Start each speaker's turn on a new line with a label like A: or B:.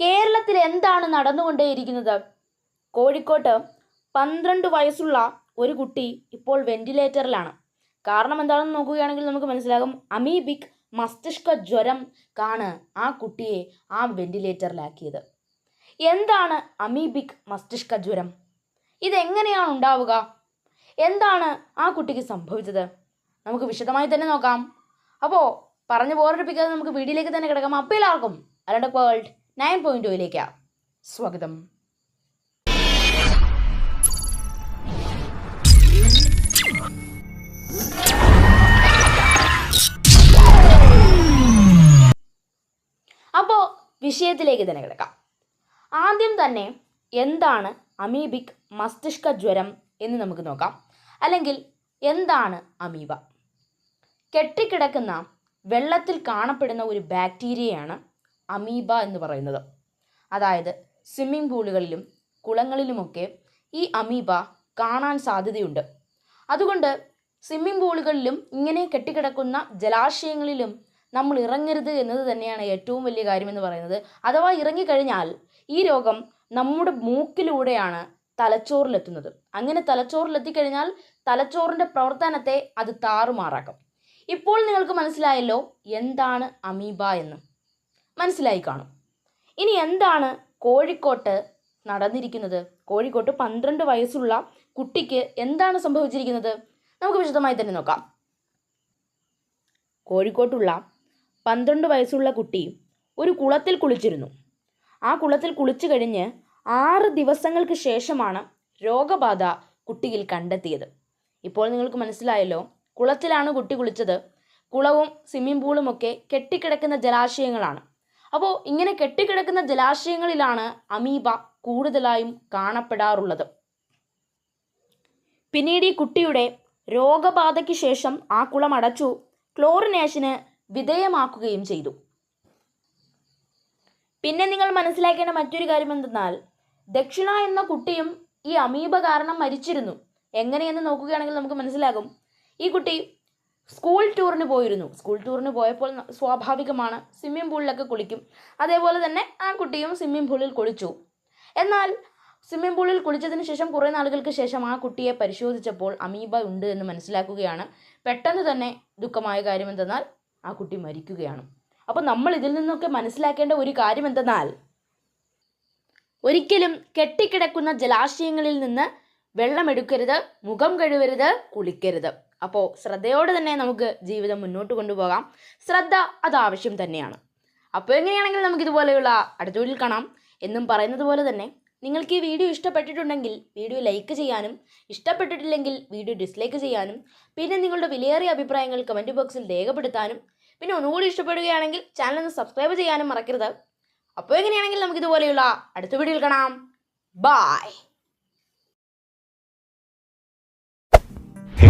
A: കേരളത്തിൽ എന്താണ് നടന്നുകൊണ്ടേയിരിക്കുന്നത്? കോഴിക്കോട്ട് പന്ത്രണ്ട് വയസ്സുള്ള ഒരു കുട്ടി ഇപ്പോൾ വെന്റിലേറ്ററിലാണ്. കാരണം എന്താണെന്ന് നോക്കുകയാണെങ്കിൽ നമുക്ക് മനസ്സിലാകും. അമീബിക് മസ്തിഷ്ക ജ്വരം ആണ് ആ കുട്ടിയെ ആ വെന്റിലേറ്ററിലാക്കിയത്. എന്താണ് അമീബിക് മസ്തിഷ്ക ജ്വരം? ഇതെങ്ങനെയാണ് ഉണ്ടാവുക? എന്താണ് ആ കുട്ടിക്ക് സംഭവിച്ചത്? നമുക്ക് വിശദമായി തന്നെ നോക്കാം. അപ്പോൾ പറഞ്ഞു പോരടിപ്പിക്കാതെ നമുക്ക് വീഡിയോയിലേക്ക് തന്നെ കിടക്കാം. അപ്പോൾ എല്ലാവർക്കും അലണ്ടക് വേൾഡ് നയൻ പോയിന്റ് ടൂയിലേക്ക് സ്വാഗതം. അപ്പോൾ വിഷയത്തിലേക്ക് തന്നെ കിടക്കാം. ആദ്യം തന്നെ എന്താണ് അമീബിക് മസ്തിഷ്ക ജ്വരം എന്ന് നമുക്ക് നോക്കാം. അല്ലെങ്കിൽ എന്താണ് അമീബ? കെട്ടിക്കിടക്കുന്ന വെള്ളത്തിൽ കാണപ്പെടുന്ന ഒരു ബാക്ടീരിയയാണ് അമീബ എന്ന് പറയുന്നത്. അതായത് സ്വിമ്മിംഗ് പൂളുകളിലും കുളങ്ങളിലുമൊക്കെ ഈ അമീബ കാണാൻ സാധ്യതയുണ്ട്. അതുകൊണ്ട് സ്വിമ്മിംഗ് പൂളുകളിലും ഇങ്ങനെ കെട്ടിക്കിടക്കുന്ന ജലാശയങ്ങളിലും നമ്മൾ ഇറങ്ങരുത് എന്നത് തന്നെയാണ് ഏറ്റവും വലിയ കാര്യമെന്ന് പറയുന്നത്. അഥവാ ഇറങ്ങിക്കഴിഞ്ഞാൽ ഈ രോഗം നമ്മുടെ മൂക്കിലൂടെയാണ് തലച്ചോറിലെത്തുന്നത്. അങ്ങനെ തലച്ചോറിലെത്തിക്കഴിഞ്ഞാൽ തലച്ചോറിന്റെ പ്രവർത്തനത്തെ അത് താറുമാറാക്കും. ഇപ്പോൾ നിങ്ങൾക്ക് മനസ്സിലായല്ലോ എന്താണ് അമീബ എന്ന്. മനസ്സിലായി കാണും. ഇനി എന്താണ് കോഴിക്കോട്ട് നടന്നിരിക്കുന്നത്? കോഴിക്കോട്ട് പന്ത്രണ്ട് വയസ്സുള്ള കുട്ടിക്ക് എന്താണ് സംഭവിച്ചിരിക്കുന്നത്? നമുക്ക് വിശദമായി തന്നെ നോക്കാം. കോഴിക്കോട്ടുള്ള പന്ത്രണ്ട് വയസ്സുള്ള കുട്ടി ഒരു കുളത്തിൽ കുളിച്ചിരുന്നു. ആ കുളത്തിൽ കുളിച്ചു കഴിഞ്ഞ് ആറ് ദിവസങ്ങൾക്ക് ശേഷമാണ് രോഗബാധ കുട്ടിയിൽ കണ്ടെത്തിയത്. ഇപ്പോൾ നിങ്ങൾക്ക് മനസ്സിലായല്ലോ കുളത്തിലാണ് കുട്ടി കുളിച്ചത്. കുളവും സ്വിമ്മിംഗ് പൂളും ഒക്കെ കെട്ടിക്കിടക്കുന്ന ജലാശയങ്ങളാണ്. അപ്പോൾ ഇങ്ങനെ കെട്ടിക്കിടക്കുന്ന ജലാശയങ്ങളിലാണ് അമീബ കൂടുതലായും കാണപ്പെടാറുള്ളത്. പിന്നീട് ഈ കുട്ടിയുടെ രോഗബാധയ്ക്ക് ശേഷം ആ കുളം അടച്ചു ക്ലോറിനേഷന് വിധേയമാക്കുകയും ചെയ്തു. പിന്നെ നിങ്ങൾ മനസ്സിലാക്കേണ്ട മറ്റൊരു കാര്യം എന്തെന്നാൽ ദക്ഷിണ എന്ന കുട്ടിയും ഈ അമീബ കാരണം മരിച്ചിരുന്നു. എങ്ങനെയെന്ന് നോക്കുകയാണെങ്കിൽ നമുക്ക് മനസ്സിലാകും. ഈ കുട്ടി സ്കൂൾ ടൂറിന് പോയിരുന്നു. സ്കൂൾ ടൂറിന് പോയപ്പോൾ സ്വാഭാവികമാണ്. സ്വിമ്മിംഗ് പൂളിലൊക്കെ കുളിക്കും. അതേപോലെ തന്നെ ആ കുട്ടിയും സ്വിമ്മിംഗ് പൂളിൽ കുളിച്ചു. എന്നാൽ സ്വിമ്മിംഗ് പൂളിൽ കുളിച്ചതിന് ശേഷം കുറേ നാളുകൾക്ക് ശേഷം ആ കുട്ടിയെ പരിശോധിച്ചപ്പോൾ അമീബ ഉണ്ട് എന്ന് മനസ്സിലാക്കുകയാണ്. പെട്ടെന്ന് തന്നെ ദുഃഖമായ കാര്യം എന്തെന്നാൽ ആ കുട്ടി മരിക്കുകയാണ്. അപ്പോൾ നമ്മൾ ഇതിൽ നിന്നൊക്കെ മനസ്സിലാക്കേണ്ട ഒരു കാര്യം എന്തെന്നാൽ ഒരിക്കലും കെട്ടിക്കിടക്കുന്ന ജലാശയങ്ങളിൽ നിന്ന് വെള്ളമെടുക്കരുത് മുഖം കഴുകരുത് കുളിക്കരുത്. അപ്പോൾ ശ്രദ്ധയോടെ തന്നെ നമുക്ക് ജീവിതം മുന്നോട്ട് കൊണ്ടുപോകാം. ശ്രദ്ധ അത് ആവശ്യം തന്നെയാണ്. അപ്പോൾ എങ്ങനെയാണെങ്കിൽ നമുക്ക് ഇതുപോലെയുള്ള അടുത്ത വീഡിയോയിൽ കാണാം. എന്നും പറയുന്നത് പോലെ തന്നെ നിങ്ങൾക്ക് ഈ വീഡിയോ ഇഷ്ടപ്പെട്ടിട്ടുണ്ടെങ്കിൽ വീഡിയോ ലൈക്ക് ചെയ്യാനും ഇഷ്ടപ്പെട്ടിട്ടില്ലെങ്കിൽ വീഡിയോ ഡിസ്ലൈക്ക് ചെയ്യാനും പിന്നെ നിങ്ങളുടെ വിലയേറിയ അഭിപ്രായങ്ങൾ കമന്റ് ബോക്സിൽ രേഖപ്പെടുത്താനും പിന്നെ ഒന്നുകൂടി ഇഷ്ടപ്പെടുകയാണെങ്കിൽ ചാനൽ ഒന്ന് സബ്സ്ക്രൈബ് ചെയ്യാനും മറക്കരുത്. അപ്പോൾ എങ്ങനെയാണെങ്കിൽ നമുക്ക് ഇതുപോലെയുള്ള അടുത്ത വീഡിയോയിൽ കാണാം. Bye